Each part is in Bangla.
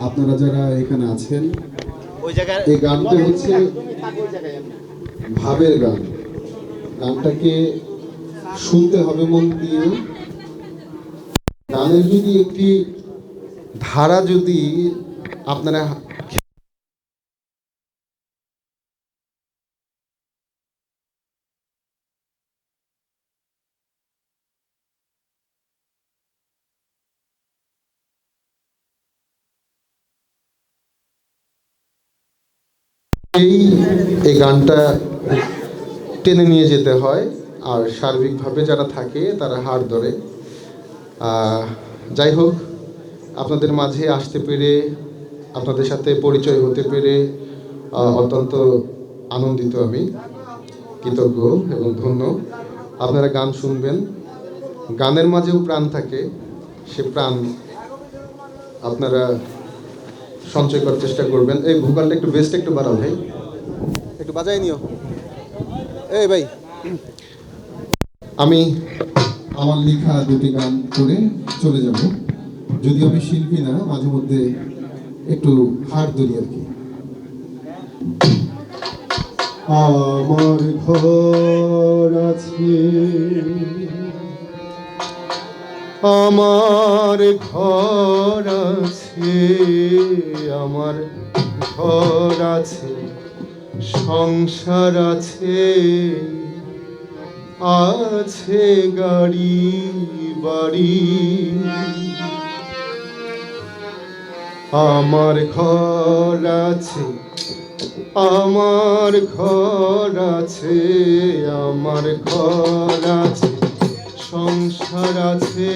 আপনারা যারা এখানে আছেন এই গানটা হচ্ছে ভাবের গান। গানটাকে শুনতে হবে মন দিয়ে। গানের যদি একটি ধারা যদি আপনারা এই গানটা টেনে নিয়ে যেতে হয়। আর সার্বিকভাবে যারা থাকে, তারা হার ধরে। যাই হোক, আপনাদের মাঝে আসতে পেরে, আপনাদের সাথে পরিচয় হতে পেরে অত্যন্ত আনন্দিত আমি। কৃতজ্ঞ এবং ধন্য। আপনারা গান শুনবেন। গানের মাঝেও প্রাণ থাকে। সে প্রাণ আপনারা সঞ্চয় করার চেষ্টা করবেন। এই ভোকালটা একটু বেস্ট একটু বাড়াও ভাই। একটু বাজাই নিও। এই ভাই। আমি আমার লেখা দুটি গান করে চলে যাব। যদি আমি শিল্পী না মাঝে মধ্যে একটু হার ধরি আর কি। আমার ঘর আছে। আমার ঘর আছে, আমার ঘর আছে, সংসার আছে আছে গাড়ি, বাড়ি। আমার ঘর আছে, আমার ঘর আছে, আমার ঘর আছে। সংসার আছে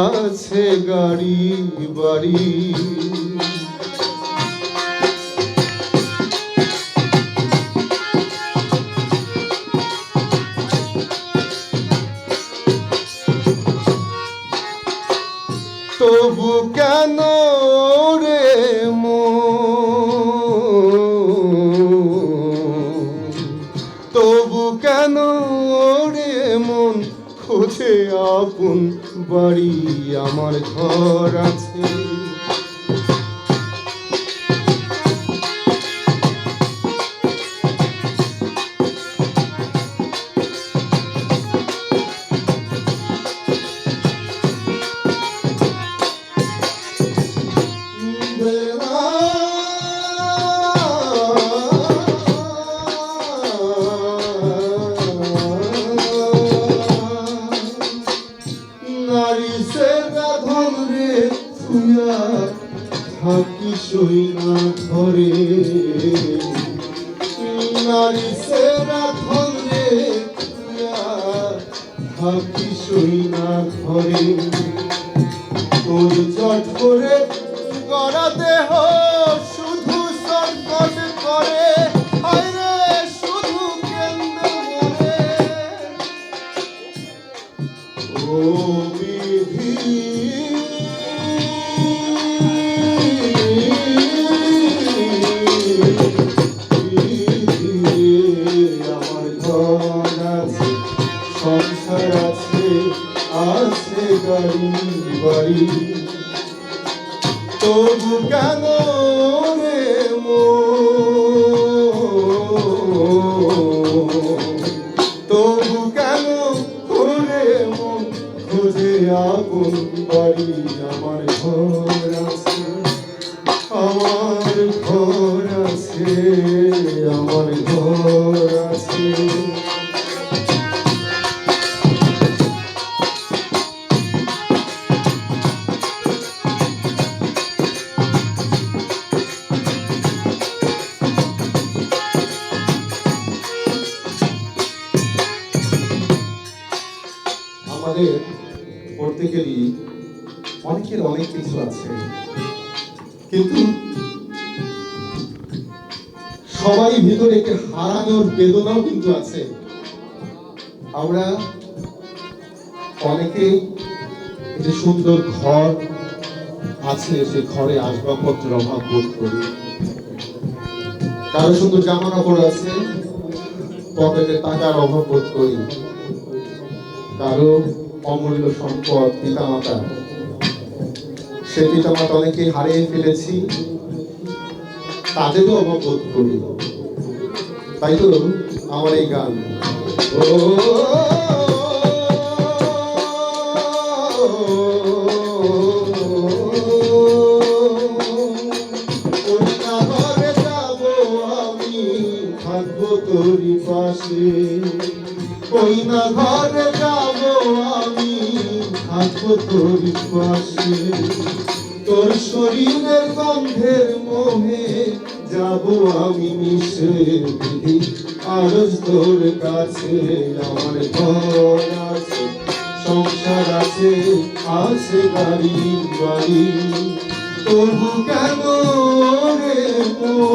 আছে গাড়ি বাড়ি। তবু কেন আপন বাড়ি আমার ঘর আছে। চট করে গড়া তবু কেন রে মন তবু কেন করে মন খুঁজে আগুন বাড়ি আমার ঘর। আমাদের প্রত্যেকেরই অনেকের অনেক কিছু আছে। কিন্তু সবাই ভিতরে একটি হারানোর বেদনাও কিন্তু আছে। আমরা অনেকেই যে সুন্দর ঘর আছে, সে ঘরে আসবাবপত্র অভাব বোধ করি। কারও সুন্দর জামা কাপড় আছে, পকেটে টাকার অভাব বোধ করি। কারও অমূল্য সম্পদ পিতামাতা। সে পিতামাতা অনেকে হারিয়ে ফেলেছি। তাদেরও বোধ করি। তাই তো, আমার এই গান। ও ওই না ঘরে যাব আমি। থাকব তোর পাশে। তোর শরীরের গন্ধের মোহে যাব আমি মিশে আরজ তোর কাছে, আমার ঘর আছে, সংসার আছে আছে গাড়ি বাড়ি। তবু কেন রে মন?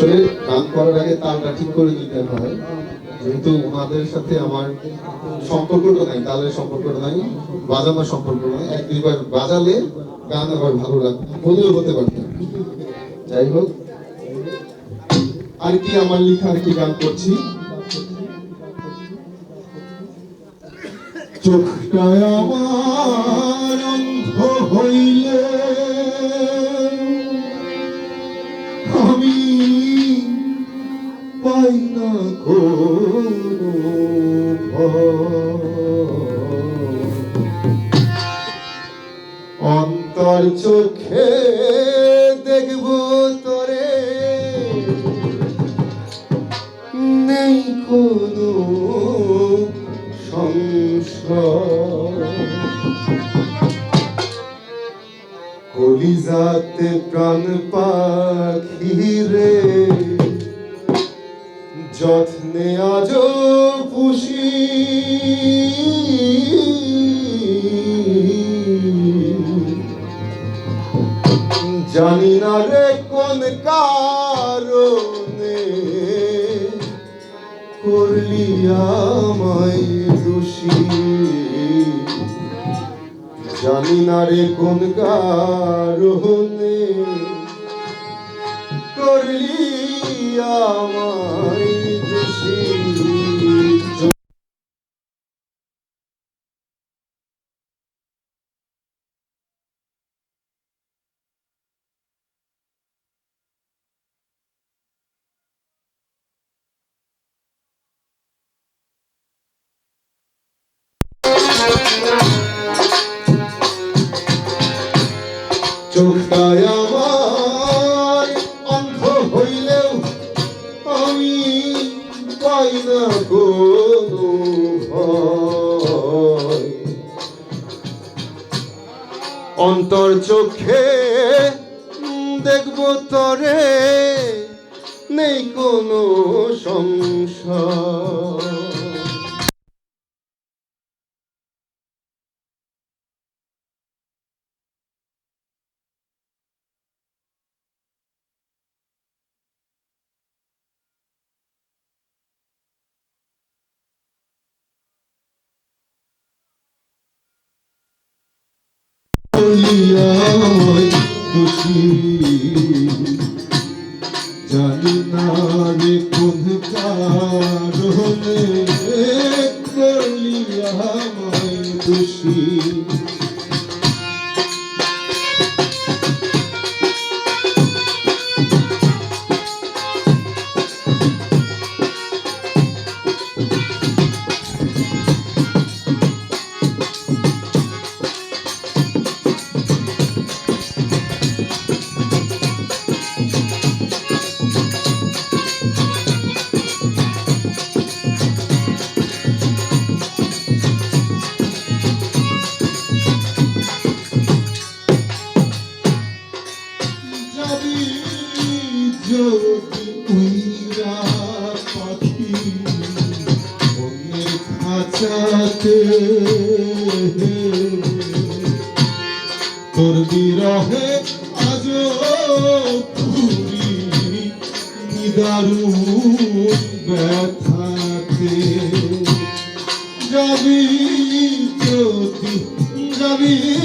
আসলে গান করার আগে তালটা ঠিক করে দিতে হয়। যেহেতু ওনাদের সাথে আমার সম্পর্কটা নাই, তালের সম্পর্কটা নাই, বাজানোর সম্পর্ক নাই। এক দুইবার বাজালে গান আবার ভালো লাগবে বলেও হতে পারতাম যাই হোক, আর কি আমার লেখা, আর কি গান করছি? চোখটা আমার অন্ধ হইলে অন্তর চোখে দেখব তোরে। নেই কোনো কলিজাতে প্রাণ পাখি রে। যত্নে আজ পুষি। জানি না রে কোন কারণে। করলি আমায় দোষী। জানি না রে কোন কারণে। করলি আমায় অন্তর চোখে দেখব তরে নেই কোনো সংশয়। আমায় খুশি জানি না রে কোন কারণে আমায় খুশি। যাবি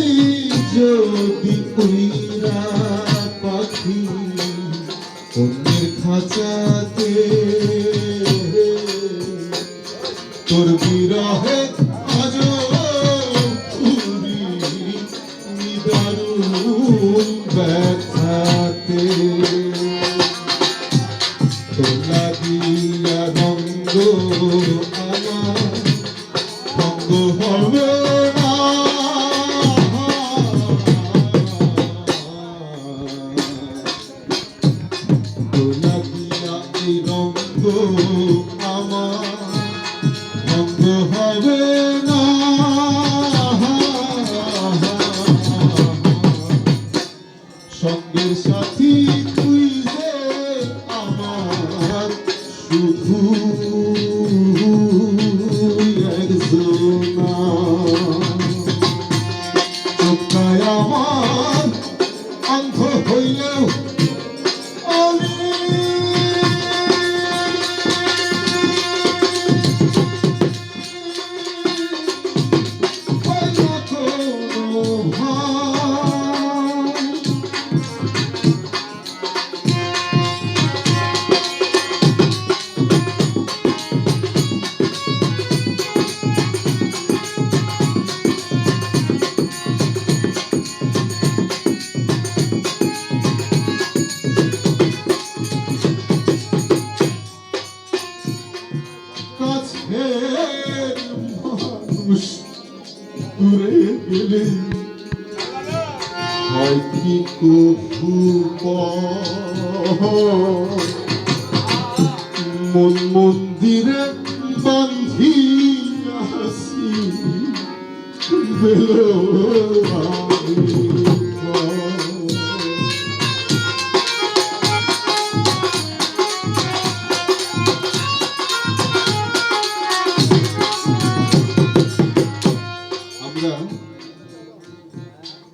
অন্ধ হইলেও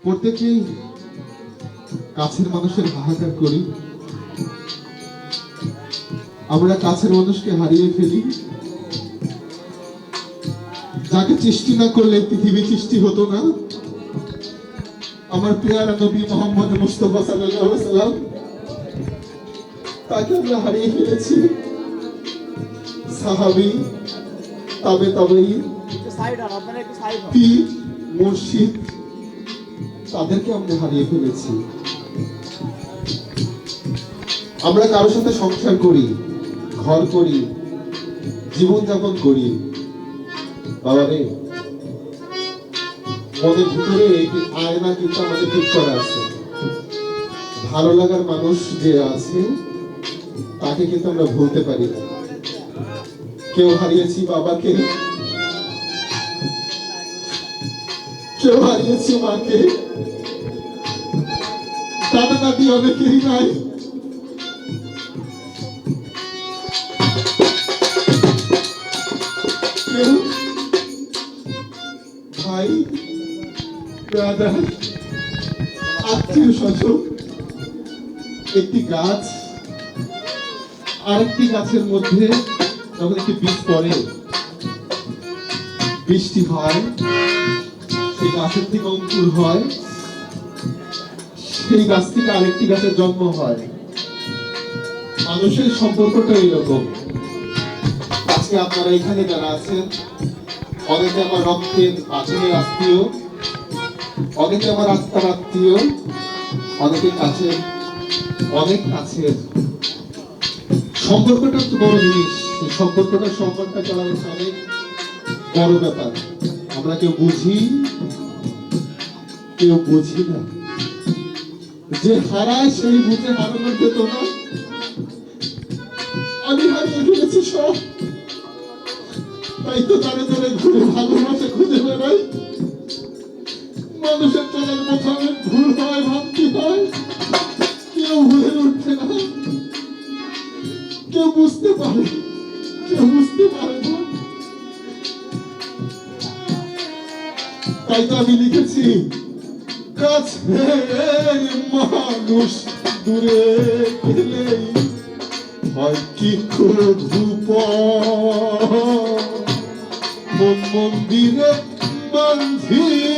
প্রত্যেকেই কাছের মানুষের হাহাকার করি। আমরা কাছের মানুষকে হারিয়ে ফেলি। যাকে সৃষ্টি না করলে পৃথিবী সৃষ্টি হতো না। আমার পেয়ারা নবী মোহাম্মদ মুস্তফা সাল্লাম তাকে আমরা হারিয়ে ফেলেছি। সাহাবী তবে তবেই পীর মুর্শিদ তাদেরকে আমরা হারিয়ে ফেলেছি। আমরা কারোর সাথে সংসার করি, ঘর করি জীবন যাপন করি। বাবা রে, মনের ভিতরে একটি আয়না কিন্তু আমাদের ঠিক করা আছে। ভালো লাগার মানুষ যে আছে, তাকে কিন্তু আমরা ভুলতে পারি না। কেউ হারিয়েছি বাবাকে কেউ হারিয়েছি মাকে। দাদা দাদি অনেকেই নাই। ভাই ব্রাদার আত্মীয় স্বজন একটি গাছ, আরেকটি গাছের মধ্যে যখন একটি বীজ পড়ে, বৃষ্টি হয় সেই গাছের থেকে অঙ্কুর হয়। সেই গাছ থেকে আরেকটি গাছের জন্ম হয়। মানুষের সম্পর্কটা এরকম। আজকে আপনারা এখানে যারা আছেন, অনেকে আমার রক্তের আচরণের আত্মীয়, অনেকে আমার আত্মার আত্মীয় অনেকে কাছের অনেক কাছের। সম্পর্কটা তো বড় জিনিস। সম্পর্কটা সম্মানটা করা অনেক বড় ব্যাপার। আমরা কেউ বুঝি কেউ বুঝি না। যে হারায় সেই বুঝে হারানোর পেত না আমি হারিয়ে ফেলেছি সব। তাই তো তারে তারে ঘুরে ভালোবাসা খুঁজে বেড়াই। মানুষের চলার পথে অনেক ভুল হয়, ভাবতে হয়। কেউ হয়ে উঠছে না। কেউ বুঝতে পারে, কেউ বুঝতে পারে না। তাই তো আমি লিখেছি কাছের মানুষ দূরে গেলেই হয় কি ধূপ? মন মন্দিরে বান্ধিয়াছি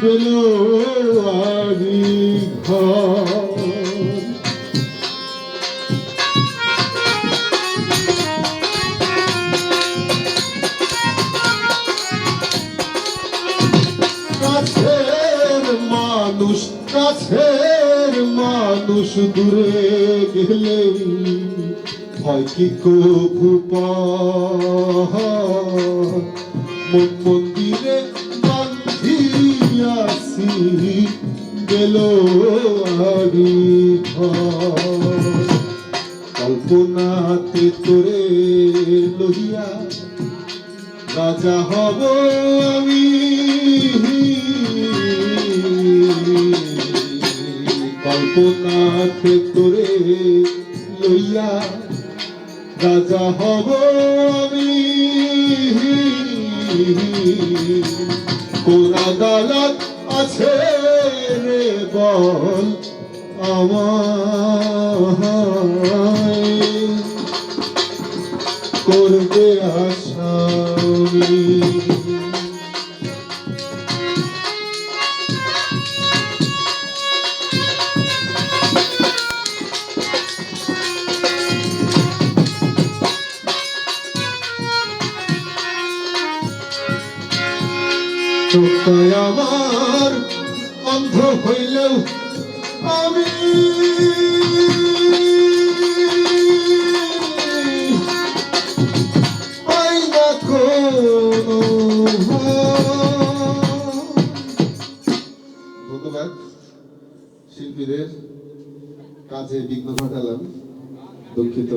বেলোয়ারি ঘর। দূরে গেলে হয় কি কভু মন মন্দিরে বান্ধিয়াছি, গেল আরি কল্পনাতে তোরে লহিয়া রাজা হব আমি। কল্পনাতে তোরে লইয়া রাজা হব আমি। কোন আদালত আছে রে বল আমায়। করবে আসামি চোখটায় আমার অন্ধ হইলেও আমি শিল্পীদের কাজে বিঘ্ন ঘটালাম দুঃখিত।